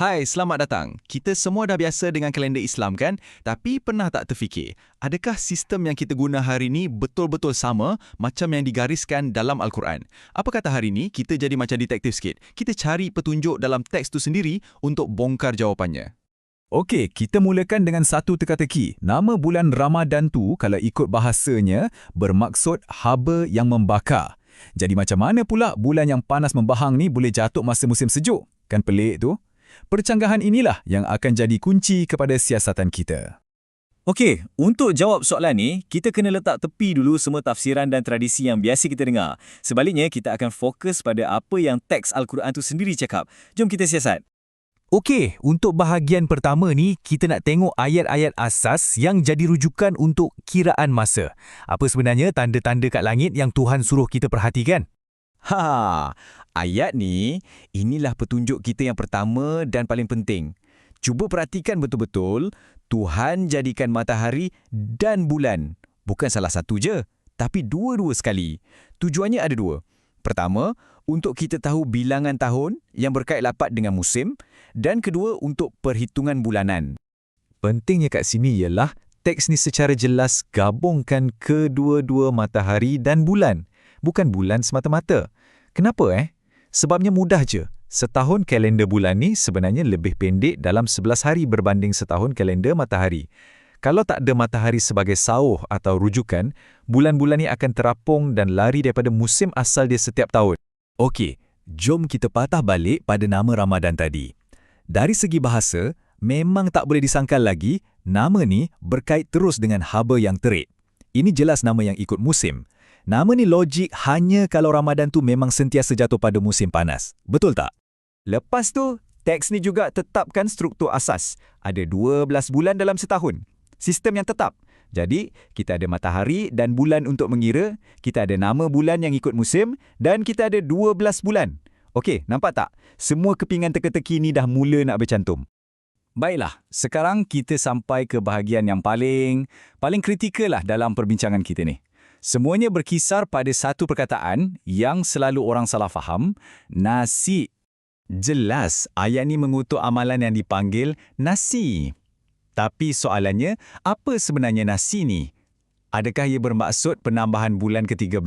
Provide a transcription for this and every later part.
Hai, selamat datang. Kita semua dah biasa dengan kalender Islam kan? Tapi pernah tak terfikir, adakah sistem yang kita guna hari ini betul-betul sama macam yang digariskan dalam Al-Quran? Apa kata hari ini kita jadi macam detektif sikit? Kita cari petunjuk dalam teks tu sendiri untuk bongkar jawapannya. Okey, kita mulakan dengan satu teka-teki. Nama bulan Ramadan tu kalau ikut bahasanya bermaksud haba yang membakar. Jadi macam mana pula bulan yang panas membahang ni boleh jatuh masa musim sejuk? Kan pelik tu? Percanggahan inilah yang akan jadi kunci kepada siasatan kita. Okey, untuk jawab soalan ni, kita kena letak tepi dulu semua tafsiran dan tradisi yang biasa kita dengar. Sebaliknya, kita akan fokus pada apa yang teks Al-Quran tu sendiri cakap. Jom kita siasat. Okey, untuk bahagian pertama ni, kita nak tengok ayat-ayat asas yang jadi rujukan untuk kiraan masa. Apa sebenarnya tanda-tanda kat langit yang Tuhan suruh kita perhatikan? Ha, ayat ni, inilah petunjuk kita yang pertama dan paling penting. Cuba perhatikan betul-betul, Tuhan jadikan matahari dan bulan. Bukan salah satu je, tapi dua-dua sekali. Tujuannya ada dua. Pertama, untuk kita tahu bilangan tahun yang berkait lapat dengan musim dan kedua untuk perhitungan bulanan. Pentingnya kat sini ialah teks ni secara jelas gabungkan kedua-dua matahari dan bulan bukan bulan semata-mata. Kenapa eh? Sebabnya mudah je. Setahun kalender bulan ni sebenarnya lebih pendek dalam 11 hari berbanding setahun kalender matahari. Kalau tak ada matahari sebagai sauh atau rujukan, bulan-bulan ni akan terapung dan lari daripada musim asal dia setiap tahun. Okey, jom kita patah balik pada nama Ramadan tadi. Dari segi bahasa, memang tak boleh disangkal lagi, nama ni berkait terus dengan haba yang terik. Ini jelas nama yang ikut musim. Nama ni logik hanya kalau Ramadan tu memang sentiasa jatuh pada musim panas. Betul tak? Lepas tu, teks ni juga tetapkan struktur asas. Ada 12 bulan dalam setahun. Sistem yang tetap. Jadi, kita ada matahari dan bulan untuk mengira, kita ada nama bulan yang ikut musim, dan kita ada 12 bulan. Okey, nampak tak? Semua kepingan teka-teki ni dah mula nak bercantum. Baiklah, sekarang kita sampai ke bahagian yang paling paling kritikal lah dalam perbincangan kita ni. Semuanya berkisar pada satu perkataan yang selalu orang salah faham, nasi. Jelas, ayat ini mengutuk amalan yang dipanggil nasi. Tapi soalannya, apa sebenarnya nasi ni? Adakah ia bermaksud penambahan bulan ke-13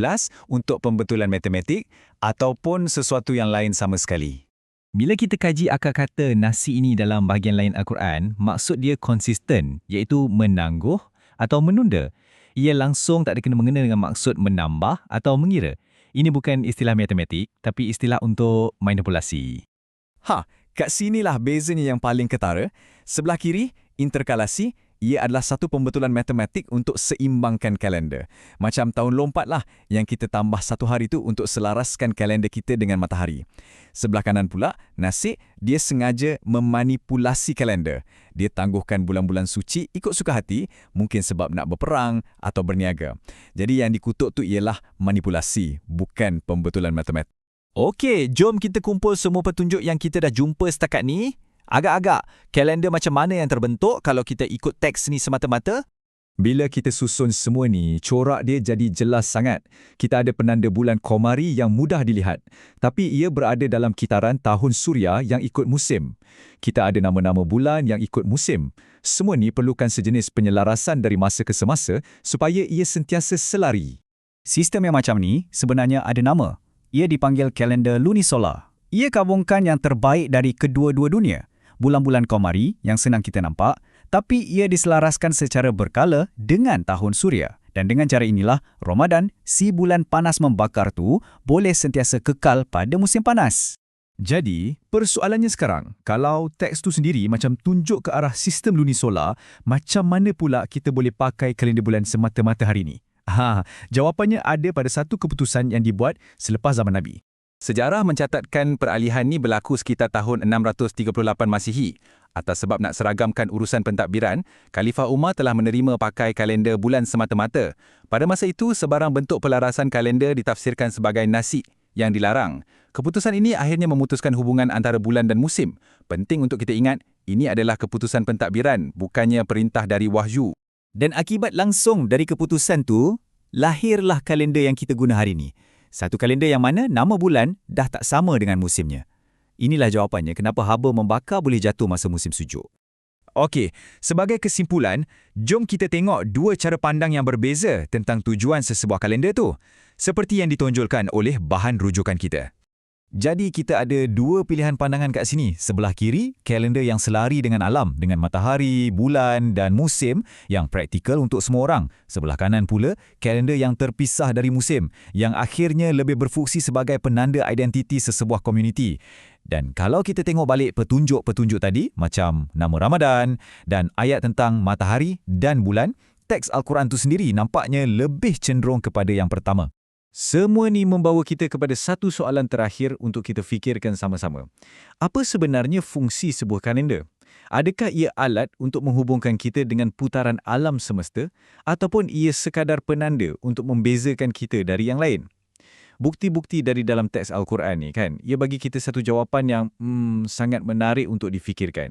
untuk pembetulan matematik ataupun sesuatu yang lain sama sekali? Bila kita kaji akar kata nasi ini dalam bahagian lain Al-Quran, maksud dia konsisten, iaitu menangguh atau menunda ia langsung tak ada kena-mengena dengan maksud menambah atau mengira. Ini bukan istilah matematik, tapi istilah untuk manipulasi. Ha, kat sinilah bezanya yang paling ketara. Sebelah kiri, interkalasi, ia adalah satu pembetulan matematik untuk seimbangkan kalender. Macam tahun lompat lah yang kita tambah satu hari tu untuk selaraskan kalender kita dengan matahari. Sebelah kanan pula, nasib, dia sengaja memanipulasi kalender. Dia tangguhkan bulan-bulan suci ikut suka hati, mungkin sebab nak berperang atau berniaga. Jadi yang dikutuk tu ialah manipulasi, bukan pembetulan matematik. Okey, jom kita kumpul semua petunjuk yang kita dah jumpa setakat ni. Agak-agak, kalender macam mana yang terbentuk kalau kita ikut teks ni semata-mata? Bila kita susun semua ni, corak dia jadi jelas sangat. Kita ada penanda bulan Komari yang mudah dilihat. Tapi ia berada dalam kitaran tahun Suria yang ikut musim. Kita ada nama-nama bulan yang ikut musim. Semua ni perlukan sejenis penyelarasan dari masa ke semasa supaya ia sentiasa selari. Sistem yang macam ni sebenarnya ada nama. Ia dipanggil kalender lunisolar. Ia gabungkan yang terbaik dari kedua-dua dunia bulan-bulan Komari yang senang kita nampak, tapi ia diselaraskan secara berkala dengan tahun Suria. Dan dengan cara inilah, Ramadan, si bulan panas membakar tu, boleh sentiasa kekal pada musim panas. Jadi, persoalannya sekarang, kalau teks tu sendiri macam tunjuk ke arah sistem lunisolar, macam mana pula kita boleh pakai kalender bulan semata-mata hari ini? Ha, jawapannya ada pada satu keputusan yang dibuat selepas zaman Nabi. Sejarah mencatatkan peralihan ini berlaku sekitar tahun 638 Masihi. Atas sebab nak seragamkan urusan pentadbiran, Khalifah Umar telah menerima pakai kalender bulan semata-mata. Pada masa itu, sebarang bentuk pelarasan kalender ditafsirkan sebagai nasi yang dilarang. Keputusan ini akhirnya memutuskan hubungan antara bulan dan musim. Penting untuk kita ingat, ini adalah keputusan pentadbiran, bukannya perintah dari wahyu. Dan akibat langsung dari keputusan tu, lahirlah kalender yang kita guna hari ini. Satu kalender yang mana nama bulan dah tak sama dengan musimnya. Inilah jawapannya kenapa haba membakar boleh jatuh masa musim sejuk. Okey, sebagai kesimpulan, jom kita tengok dua cara pandang yang berbeza tentang tujuan sesebuah kalender tu, seperti yang ditonjolkan oleh bahan rujukan kita. Jadi kita ada dua pilihan pandangan kat sini. Sebelah kiri, kalender yang selari dengan alam, dengan matahari, bulan dan musim yang praktikal untuk semua orang. Sebelah kanan pula, kalender yang terpisah dari musim, yang akhirnya lebih berfungsi sebagai penanda identiti sesebuah komuniti. Dan kalau kita tengok balik petunjuk-petunjuk tadi, macam nama Ramadan dan ayat tentang matahari dan bulan, teks Al-Quran tu sendiri nampaknya lebih cenderung kepada yang pertama. Semua ni membawa kita kepada satu soalan terakhir untuk kita fikirkan sama-sama. Apa sebenarnya fungsi sebuah kalender? Adakah ia alat untuk menghubungkan kita dengan putaran alam semesta ataupun ia sekadar penanda untuk membezakan kita dari yang lain? Bukti-bukti dari dalam teks Al-Quran ni kan, ia bagi kita satu jawapan yang hmm, sangat menarik untuk difikirkan.